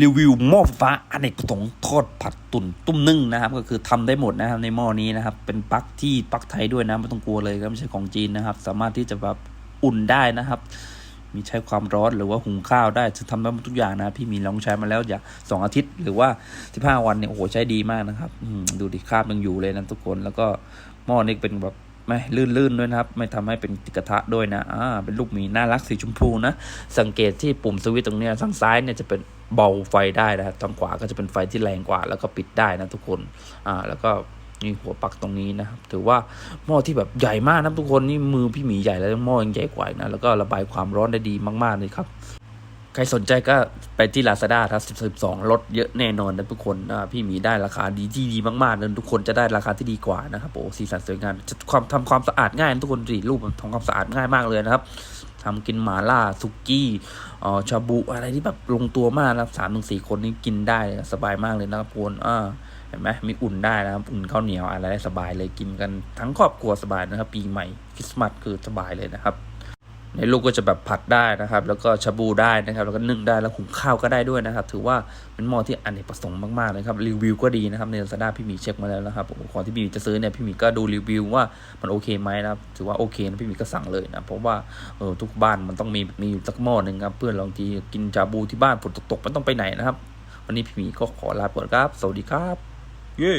รีวิวหม้อฟ้าอเนกประสงค์ทอดผัดตุ่นตุ้มนึ่งนะครับ ก็คือทำได้หมดนะครับในหม้อนี้นะครับ เป็นปลั๊กที่ปลั๊กไทยด้วยนะไม่ต้องกลัวเลยครับไม่ใช่ของจีนนะครับ สามารถที่จะแบบอุ่นได้นะครับ มีใช้ความร้อนหรือว่าหุงข้าวได้จะทำได้หมดทุกอย่างนะพี่มีลองใช้มาแล้วอย่างสองอาทิตย์ หรือว่าสิบห้าวันเนี่ยโอ้โหใช้ดีมากนะครับดูดิคราบยังอยู่เลยนะทุกคนแล้วก็หม้อนี่เป็นแบบไม่ลื่นๆด้วยนะครับ ไม่ทำให้เป็นกระทะด้วยนะอ่าเป็นลูกหมีน่ารักสีชมพูนะ สังเกตที่ปุ่มสวิตตรงนี้ทางซ้ายเนี่ยจะเป็น เบาไฟได้นะทางขวาก็จะเป็นไฟที่แรงกว่า แล้วก็ปิดได้นะทุกคนอ่าแล้วก็นี่หัวปักตรงนี้นะครับถือว่าหม้อที่แบบใหญ่มากนะทุกคนนี่มือพี่หมีใหญ่แล้วหม้อยังใหญ่กว่านะแล้วก็ระบายความร้อนได้ดีมากๆเลยครับใครสนใจก็ไปที่ Lazada ครับ12ลดเยอะแน่นอนนะทุกคนอ่าพี่หมีได้ราคาดีที่ดีมากๆเลยทุกคนจะได้ราคาที่ดีกว่านะครับโอ้สีสันสวยงามจะความทำความสะอาดง่ายนะทุกคนสิรูปทำความสะอาดง่ายมากเลยนะครับ ทำกินหมาล่าสุกี้อ๋อชาบูอะไรที่แบบลงตัวมากนะครับสามถึงสี่คนนี้กินได้สบายมากเลยนะครับทุกคนอ่าเห็นไหมมีอุ่นได้นะครับอุ่นข้าวเหนียวอะไรได้สบายเลยกินกันทั้งครอบครัวสบายนะครับ ปีใหม่คริสต์มาสคือสบายเลยนะครับ ในลูกก็จะแบบผัดได้นะครับ แล้วก็ชาบูได้นะครับ แล้วก็นึ่งได้แล้วหุงข้าวก็ได้ด้วยนะครับ ถือว่าเป็นหม้อที่อเนกประสงค์มากๆเลยครับรีวิวก็ดีนะครับใน Lazada พี่หมีเช็คมาแล้วนะครับผมก่อนที่พี่หมีจะซื้อเนี่ยพี่หมีก็ดูรีวิวว่ามันโอเคไหมนะครับถือว่าโอเคนะพี่หมีก็สั่งเลยนะเพราะว่าเออทุกบ้านมันต้องมีมีอยู่สักหม้อหนึ่งครับเพื่อนบางทีกินชาบูที่บ้านฝนตกๆมันต้องไปไหนนะครับ วันนี้พี่หมีก็ขอลาไปก่อนครับ สวัสดีครับ เย้